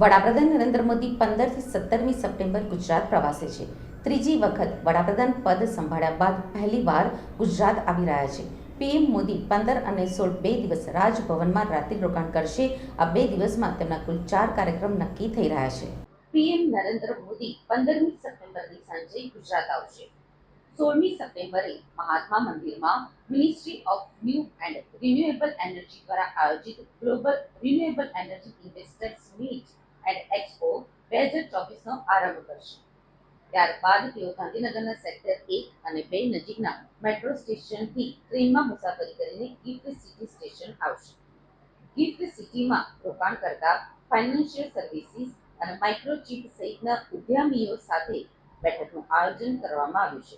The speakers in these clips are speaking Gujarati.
વડાપ્રધાન નરેન્દ્ર મોદી પંદરથી સત્તરમી સપ્ટેમ્બર ગુજરાત પ્રવાસે છે. ત્રીજી વખત વડાપ્રધાન પદ સંભાળ્યા બાદ પહેલીવાર ગુજરાત આવી રહ્યા છે. પીએમ મોદી પંદર અને સોળ બે દિવસ રાજભવનમાં રાત્રિ રોકાણ કરશે. આ બે દિવસમાં તેમના કુલ ચાર કાર્યક્રમ નક્કી થઈ રહ્યા છે. પીએમ નરેન્દ્ર મોદી પંદરમી સપ્ટેમ્બરની સાંજે ગુજરાત આવશે. સોળમી સપ્ટેમ્બરે મહાત્મા મંદિરમાં ministry of new and renewable energy દ્વારા આયોજિત global renewable energy investors meet and expo બે હજાર ચોવીસનો આરંભ કરશે. ત્યારબાદ તેઓ ગાંધીનગરના સેક્ટર એક અને બે નજીકના મેટ્રો સ્ટેશનથી ટ્રેનમાં મુસાફરી કરીને ગિફ્ટ સિટી સ્ટેશન આવશે. ગિફ્ટ સિટીમાં રોકાણ કરતા ફાઇનાન્શિયલ સર્વિસીસ અને માઇક્રોચિપ સહિતના ઉદ્યમીઓ સાથે બેઠકનું આયોજન કરવામાં આવ્યું છે.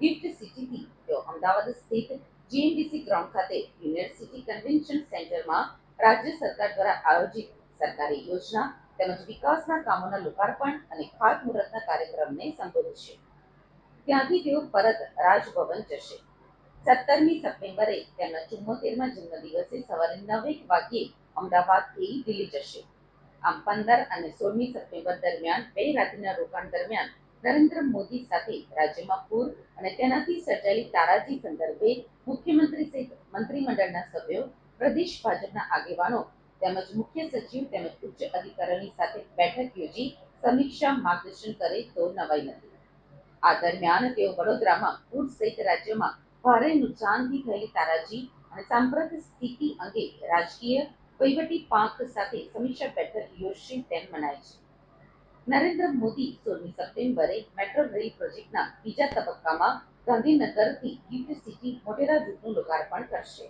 ગિફ્ટ સિટીથી તેઓ અમદાવાદ સ્થિત જીએમડીસી ગ્રાઉન્ડ ખાતે યુનિવર્સિટી કન્વેન્શન સેન્ટરમાં રાજ્ય સરકાર દ્વારા આયોજિત સરકારી યોજના તેમજ વિકાસના કામોના લોકાર્પણ અને ખાતમુહૂર્તના કાર્યક્રમને સંબોધશે ત્યાંથી તેઓ પરત રાજભવન જશે. સત્તરમી સપ્ટેમ્બરે તેમના ચુમ્મોતેરમા જન્મદિવસે સવારે નવેક વાગ્યે અમદાવાદથી દિલ્હી જશે. આમ પંદર અને સોળમી સપ્ટેમ્બર દરમિયાન, બે રાત્રિના રોકાણ દરમિયાન નરેન્દ્ર મોદી સાથે રાજ્યમાં પૂર અને તેનાથી સર્જાયેલી તારાજી સંદર્ભે મુખ્યમંત્રી સહિત મંત્રીમંડળના સભ્યો, પ્રદેશ ભાજપના આગેવાનો તેમજ મુખ્ય સચિવ તેમજ ઉચ્ચ અધિકારીઓની સાથે બેઠક યોજી સમીક્ષા માર્ગદર્શન કરે તો નવાઈ નથી. આ દરમિયાન તેઓ વડોદરામાં પૂર સહિત રાજ્યમાં ભારે નુકસાનથી થયેલી તારાજી અને સાંપ્રત સ્થિતિ અંગે રાજકીય વહીવટી પાંખ સાથે સમીક્ષા બેઠક યોજશે તેમ મનાય છે. નરેન્દ્ર મોદી સોળમી સપ્ટેમ્બરે મેટ્રો રેલ પ્રોજેક્ટના બીજા તબક્કામાં ગાંધીનગરથી ગિફ્ટ સિટી મોટેરા રૂટનું લોકાર્પણ કરશે.